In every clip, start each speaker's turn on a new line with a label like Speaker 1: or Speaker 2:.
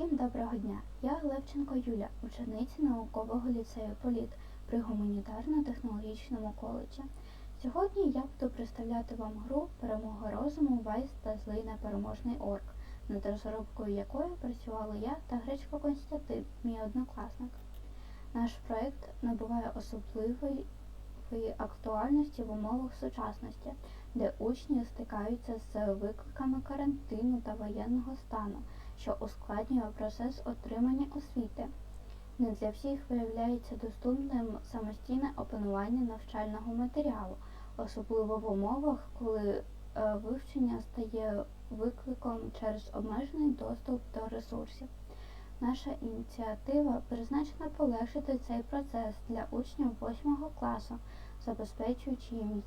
Speaker 1: Всім доброго дня! Я Левченко Юля, учениця наукового ліцею Політ при гуманітарно-технологічному коледжі. Сьогодні я буду представляти вам гру Перемога розуму, Вайс та злий непереможний орк, над розробкою якої працювали я та Гречко Константин, мій однокласник. Наш проект набуває особливої актуальності в умовах сучасності, де учні стикаються з викликами карантину та воєнного стану що ускладнює процес отримання освіти. Не для всіх виявляється доступним самостійне опанування навчального матеріалу, особливо в умовах, коли е, вивчення стає викликом через обмежений доступ до ресурсів. Наша ініціатива призначена полегшити цей процес для учнів 8 класу, забезпечуючи їм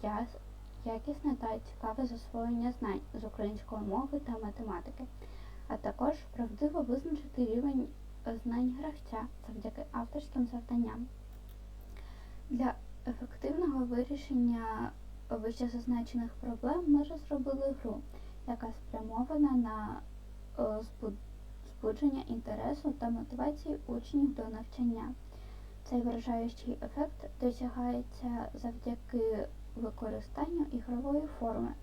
Speaker 1: якісне та цікаве засвоєння знань з української мови та математики також правдиво визначити рівень знань гравця завдяки авторським завданням. Для ефективного вирішення вищезазначених проблем ми розробили гру, яка спрямована на е, збудження інтересу та мотивації учнів до навчання. Цей вражаючий ефект досягається завдяки використанню ігрової форми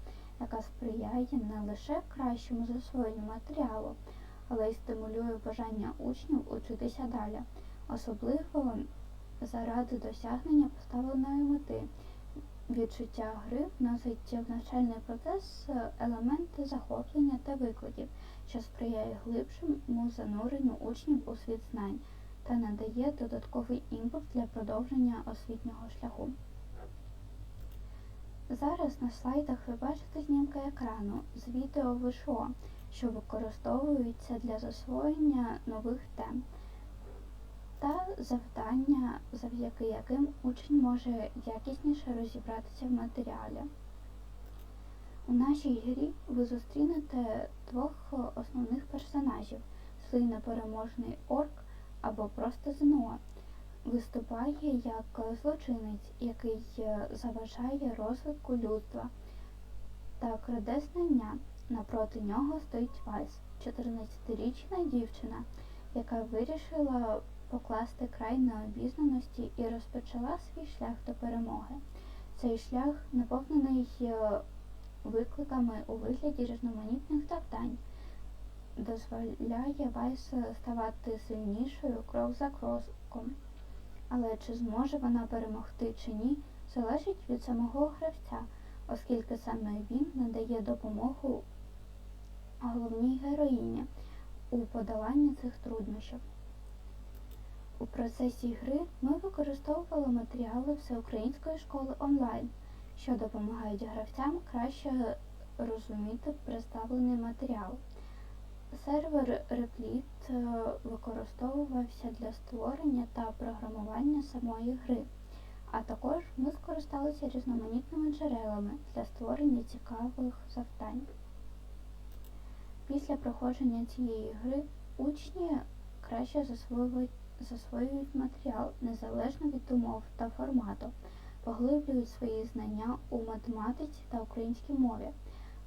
Speaker 1: яка сприяє не лише кращому засвоєнню матеріалу, але й стимулює бажання учнів учитися далі, особливо заради досягнення поставленої мети. Відчуття гри вносить в навчальний процес елементи захоплення та викладів, що сприяє глибшому зануренню учнів у світ знань та надає додатковий імпульс для продовження освітнього шляху. Зараз на слайдах ви бачите знімки екрану з відео ВШО, що використовуються для засвоєння нових тем та завдання, завдяки яким учень може якісніше розібратися в матеріалі. У нашій грі ви зустрінете двох основних персонажів злий непереможний орк або просто ЗНО виступає як злочинець, який е, заважає розвитку людства та краде знання. Напроти нього стоїть Вайс, 14-річна дівчина, яка вирішила покласти край необізнаності і розпочала свій шлях до перемоги. Цей шлях наповнений е, викликами у вигляді різноманітних завдань, дозволяє Вайс ставати сильнішою крок за кроком. Але чи зможе вона перемогти чи ні, залежить від самого гравця, оскільки саме він надає допомогу головній героїні у подоланні цих труднощів. У процесі гри ми використовували матеріали всеукраїнської школи онлайн, що допомагають гравцям краще розуміти представлений матеріал. Сервер Replit е, використовувався для створення та програмування самої гри, а також ми скористалися різноманітними джерелами для створення цікавих завдань. Після проходження цієї гри учні краще засвоюють, засвоюють матеріал незалежно від умов та формату, поглиблюють свої знання у математиці та українській мові.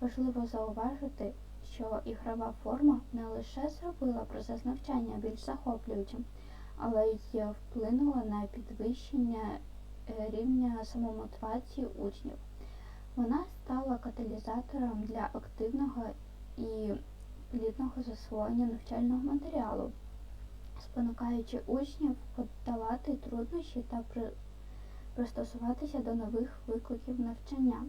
Speaker 1: Важливо зауважити, що ігрова форма не лише зробила процес навчання більш захоплюючим, але й вплинула на підвищення е, рівня самомотивації учнів. Вона стала каталізатором для активного і плідного засвоєння навчального матеріалу, спонукаючи учнів подолати труднощі та пристосуватися до нових викликів навчання.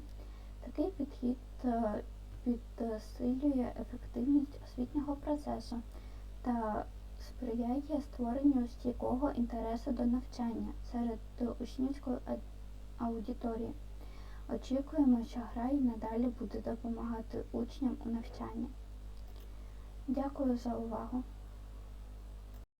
Speaker 1: Такий підхід е, підсилює ефективність освітнього процесу та сприяє створенню стійкого інтересу до навчання серед учнівської аудиторії. Очікуємо, що гра і надалі буде допомагати учням у навчанні. Дякую за увагу!